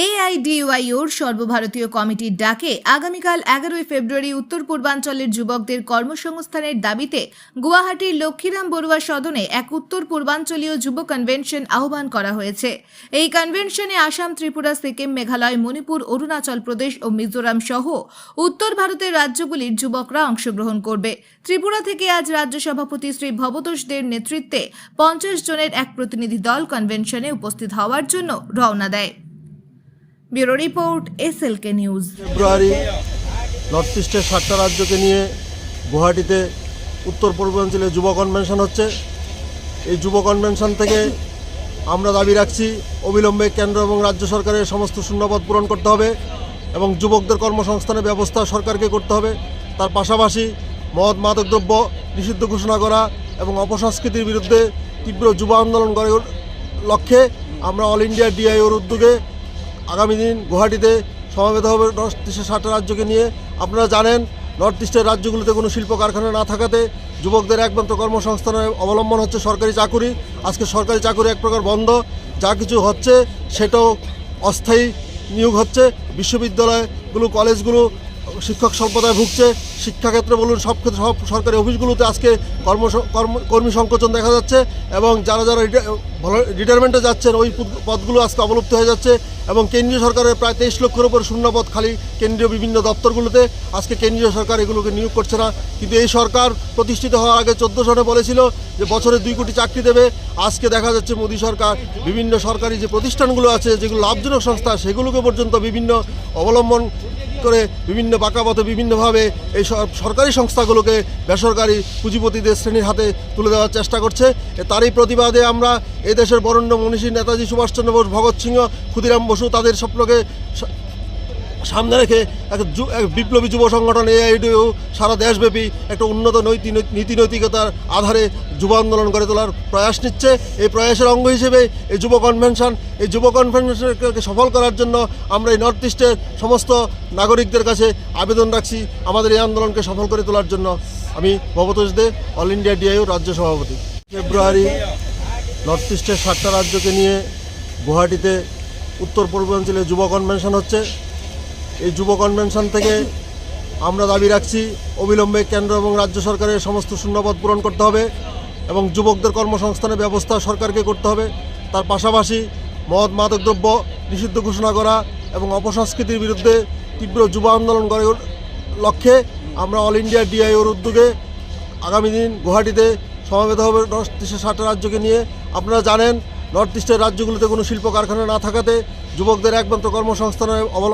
এআইডিওয়াইওর সর্বভারতীয় কমিটির ডাকে আগামীকাল এগারোই ফেব্রুয়ারি উত্তর পূর্বাঞ্চলের যুবকদের কর্মসংস্থানের দাবিতে গুয়াহাটির লক্ষ্মীরাম বড়ুয়া সদনে এক উত্তর পূর্বাঞ্চলীয় যুব কনভেনশন আহ্বান করা হয়েছে। এই কনভেনশনে আসাম, ত্রিপুরা, সিকিম, মেঘালয়, মণিপুর, অরুণাচল প্রদেশ ও মিজোরাম সহ উত্তর ভারতের রাজ্যগুলির যুবকরা অংশগ্রহণ করবে। ত্রিপুরা থেকে আজ রাজ্য সভাপতি শ্রী ভবতোষ দের নেতৃত্বে পঞ্চাশ জনের এক প্রতিনিধি দল কনভেনশনে উপস্থিত হওয়ার জন্য রওনা দেয়। Bureau report SLK news. February, north ইস্টের সাতটা রাজ্যকে নিয়ে গুয়াহাটিতে উত্তর পূর্বাঞ্চলে যুব কনভেনশন হচ্ছে। এই যুব কনভেনশন থেকে আমরা দাবি রাখছি, অবিলম্বে কেন্দ্র এবং রাজ্য সরকারের সমস্ত শূন্যপদ পূরণ করতে হবে এবং যুবকদের কর্মসংস্থানের ব্যবস্থা সরকারকে করতে হবে। তার পাশাপাশি মদ মাদকদ্রব্য নিষিদ্ধ ঘোষণা করা এবং অপসংস্কৃতির বিরুদ্ধে তীব্র যুব আন্দোলন করার লক্ষ্যে আমরা অল ইন্ডিয়া ডিআইওর উদ্যোগে আগামী দিন গুয়াহাটিতে সমাবেত হবে নর্থ ইস্টের সাতটা রাজ্যকে নিয়ে। আপনারা জানেন নর্থ ইস্টের রাজ্যগুলোতে কোনো শিল্প কারখানা না থাকাতে যুবকদের একমাত্র কর্মসংস্থানের অবলম্বন হচ্ছে সরকারি চাকুরি। আজকে সরকারি চাকুরি এক প্রকার বন্ধ, যা কিছু হচ্ছে সেটাও অস্থায়ী নিয়োগ হচ্ছে। বিশ্ববিদ্যালয়গুলো, কলেজগুলো শিক্ষক সম্প্রদায় ভুগছে, শিক্ষাক্ষেত্রে বলুন, সব ক্ষেত্রে, সব সরকারি অফিসগুলোতে আজকে কর্ম কর্ম সংকোচন দেখা যাচ্ছে এবং যারা যারা রিটায়ারমেন্টে যাচ্ছেন, ওই পদ- পদগুলো আজকে অবলুপ্ত হয়ে যাচ্ছে এবং কেন্দ্রীয় সরকারের প্রায় তেইশ লক্ষের উপর শূন্যপদ খালি কেন্দ্রীয় বিভিন্ন দপ্তরগুলোতে আজকে কেন্দ্রীয় সরকার এগুলোকে নিয়োগ করছে না। কিন্তু এই সরকার প্রতিষ্ঠিত হওয়ার আগে চোদ্দ সনে বলেছিল যে বছরে দুই কোটি চাকরি দেবে। আজকে দেখা যাচ্ছে মোদী সরকার বিভিন্ন সরকারি যে প্রতিষ্ঠানগুলো আছে, যেগুলো লাভজনক সংস্থা, সেগুলোকে পর্যন্ত বিভিন্ন অবলম্বন করে বিভিন্ন বাঁকাপথে বিভিন্নভাবে এই সর- সরকারি সংস্থাগুলোকে বেসরকারি পুঁজিপতিদের শ্রেণির হাতে তুলে দেওয়ার চেষ্টা করছে। তারই প্রতিবাদে আমরা এই দেশের বরণ্য মনীষী নেতাজি সুভাষচন্দ্র বোস, ভগৎ সিংহ, ক্ষুদিরাম বসু তাদের স্বপ্নকে সামনে রেখে এক বিপ্লবী যুব সংগঠন এআইডিও সারা দেশব্যাপী একটা উন্নত নৈতি নীতি নৈতিকতার আধারে যুব আন্দোলন গড়ে তোলার প্রয়াস নিচ্ছে। এই প্রয়াসের অঙ্গ হিসেবে এই যুব কনভেনশন এই যুব কনভেনশনকে সফল করার জন্য আমরা এই নর্থ ইস্টের সমস্ত নাগরিকদের কাছে আবেদন রাখছি। আমাদের এই আন্দোলনকে সফল করে তোলার জন্য আমি Bhabatosh De all India DIO রাজ্য সভাপতি। ফেব্রুয়ারি নর্থ ইস্টের সাতটা রাজ্যকে নিয়ে গুয়াহাটিতে উত্তর পূর্বাঞ্চলে যুব কনভেনশন হচ্ছে। এই যুব কনভেনশন থেকে আমরা দাবি রাখছি, অবিলম্বে কেন্দ্র এবং রাজ্য সরকারের সমস্ত শূন্যপদ পূরণ করতে হবে। এবং যুবকদের কর্মসংস্থানের ব্যবস্থা সরকারকে করতে হবে। তার পাশাপাশি মদ, মাদকদ্রব্য নিষিদ্ধ ঘোষণা করা এবং অপসংস্কৃতির বিরুদ্ধে তীব্র যুব আন্দোলন করার লক্ষ্যে আমরা অল ইন্ডিয়া ডিআইওর উদ্যোগে আগামী দিন গুয়াহাটিতে সমাবেত হবে নর্থ ইস্টের সাতটা রাজ্যকে নিয়ে। আপনারা জানেন নর্থ ইস্টের রাজ্যগুলোতে কোনো শিল্প কারখানা না থাকাতে যুবকদের একমাত্র কর্মসংস্থানের অবলম্বন